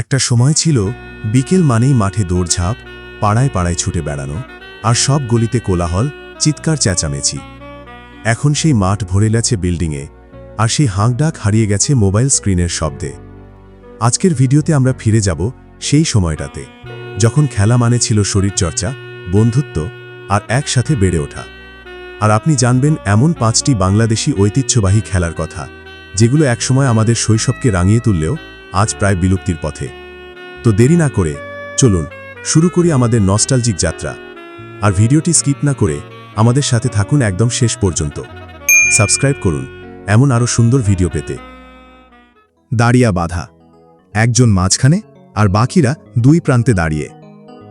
একটা সময় ছিল, বিকেল মানেই মাঠে দৌড়ঝাঁপ, পাড়ায় পাড়ায় ছুটে বেড়ানো, আর সব গলিতে কোলাহল, চিৎকার চেঁচামেচি। এখন সেই মাঠ ভরে গেছে বিল্ডিংয়ে, আর সেই হাঁকডাক হারিয়ে গেছে মোবাইল স্ক্রিনের শব্দে। আজকের ভিডিওতে আমরা ফিরে যাব সেই সময়টাতে, যখন খেলা মানে ছিল শরীরচর্চা, বন্ধুত্ব, আর একসাথে বেড়ে ওঠা। আর আপনি জানবেন এমন পাঁচটি বাংলাদেশি ঐতিহ্যবাহী খেলার কথা, যেগুলো একসময় আমাদের শৈশবকে রাঙিয়ে তুললেও আজ প্রায় বিলুপ্তির পথে। তো দেরি না করে চলুন, শুরু করি আমাদের নস্টালজিক যাত্রা। আর ভিডিওটি স্কিপ না করে আমাদের সাথে থাকুন একদম শেষ পর্যন্ত। সাবস্ক্রাইব করুন, এমন আরও সুন্দর ভিডিও পেতে। দাঁড়িয়া বাধা। একজন মাঝখানে আর বাকিরা দুই প্রান্তে দাঁড়িয়ে।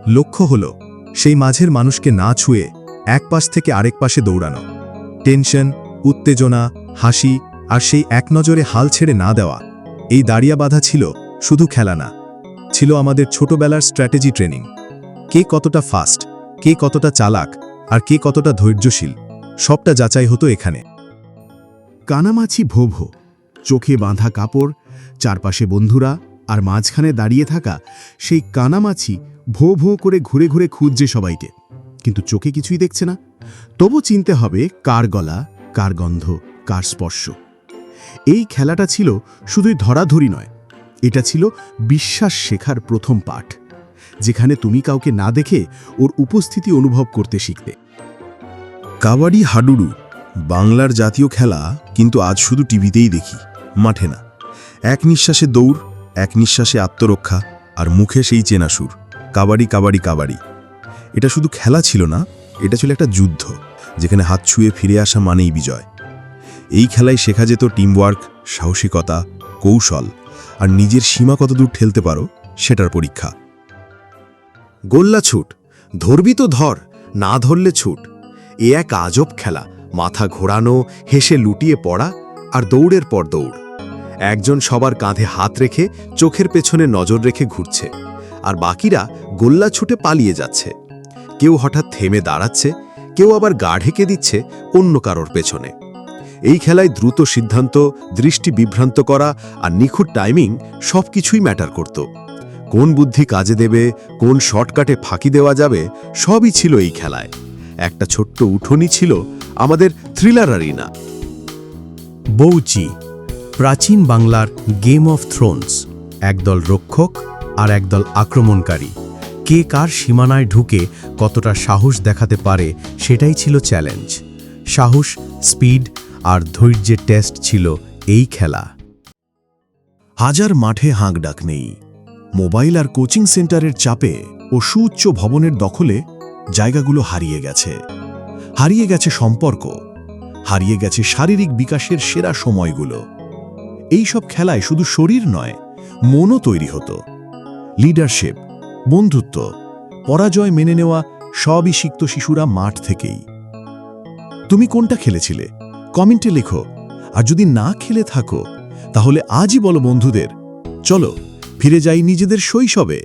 লক্ষ্য হল, সেই মাঝের মানুষকে না ছুঁয়ে এক পাশ থেকে আরেক পাশে দৌড়ানো। টেনশন, উত্তেজনা, হাসি আর সেই এক নজরে হাল ছেড়ে না দেওয়া। এই দাঁড়িয়া বাধা ছিল শুধু খেলা না, ছিল আমাদের ছোটবেলার স্ট্র্যাটেজি ট্রেনিং। কে কতটা ফাস্ট, কে কতটা চালাক, আর কে কতটা ধৈর্যশীল, সবটা যাচাই হতো এখানে। কানামাছি ভো ভো চোখে বাঁধা কাপড়, চারপাশে বন্ধুরা আর মাঝখানে দাঁড়িয়ে থাকা সেই কানামাছি ভো ভো করে ঘুরে ঘুরে খুঁজছে সবাইকে। কিন্তু চোখে কিছুই দেখছে না। তবু চিনতে হবে কার গলা, কার গন্ধ, কার স্পর্শ। এই খেলাটা ছিল শুধুই ধরাধরি নয়। এটা ছিল বিশ্বাস শেখার প্রথম পাঠ, যেখানে তুমি কাউকে না দেখে ওর উপস্থিতি অনুভব করতে শিখতে কাবাডি হাডুডু, বাংলার জাতীয় খেলা কিন্তু আজ শুধু টিভিতেই দেখি, মাঠে না। এক নিঃশ্বাসে দৌড়, এক নিঃশ্বাসে আত্মরক্ষা আর মুখে সেই চেনা সুর, কাবাডি কাবাডি কাবাডি। এটা শুধু খেলা ছিল না, এটা ছিল একটা যুদ্ধ, যেখানে হাত ছুঁয়ে ফিরে আসা মানেই বিজয়। এই খেলায় শেখা যেত টিমওয়ার্ক সাহসিকতা, কৌশল, আর নিজের সীমা কতদূর ঠেলতে পারো সেটার পরীক্ষা। গোল্লা ছুট, ধরবি তো ধর, না ধরলে ছুট। এ এক আজব খেলা, মাথা ঘোরানো, হেসে লুটিয়ে পড়া আর দৌড়ের পর দৌড়। একজন সবার কাঁধে হাত রেখে চোখের পেছনে নজর রেখে ঘুরছে, আর বাকিরা গোল্লা ছুটে পালিয়ে যাচ্ছে। কেউ হঠাৎ থেমে দাঁড়াচ্ছে, কেউ আবার গা ঢেকে দিচ্ছে অন্য কারোর পেছনে। এই খেলায় দ্রুত সিদ্ধান্ত, দৃষ্টি বিভ্রান্ত করা আর নিখুঁত টাইমিং সবকিছুই ম্যাটার করত। কোন বুদ্ধি কাজে দেবে, কোন শর্টকাটে ফাঁকি দেওয়া যাবে, সবই ছিল এই খেলায়। একটা ছোট্ট উঠোনি ছিল আমাদের থ্রিলার আরিনা বৌচি, প্রাচীন বাংলার গেম অফ থ্রোনস একদল রক্ষক আর একদল আক্রমণকারী। কে কার সীমানায় ঢুকে কতটা সাহস দেখাতে পারে, সেটাই ছিল চ্যালেঞ্জ সাহস স্পিড আর ধৈর্যের টেস্ট ছিল এই খেলা। হাজার মাঠে হাঁকডাক নেই। মোবাইল আর কোচিং সেন্টারের চাপে ও সুউচ্চ ভবনের দখলে জায়গাগুলো হারিয়ে গেছে। হারিয়ে গেছে সম্পর্ক। হারিয়ে গেছে শারীরিক বিকাশের সেরা সময়গুলো। এই সব খেলায় শুধু শরীর নয়, মনও তৈরি হতো। লিডারশিপ, বন্ধুত্ব, পরাজয় মেনে নেওয়া সবই শিখত শিশুরা মাঠ থেকেই। তুমি কোনটা খেলেছিলে? কমেন্টে লেখো। আর যদি না খেলে থাকো, তাহলে আজই বলো বন্ধুদের, চলো, ফিরে যাই নিজেদের শৈশবে।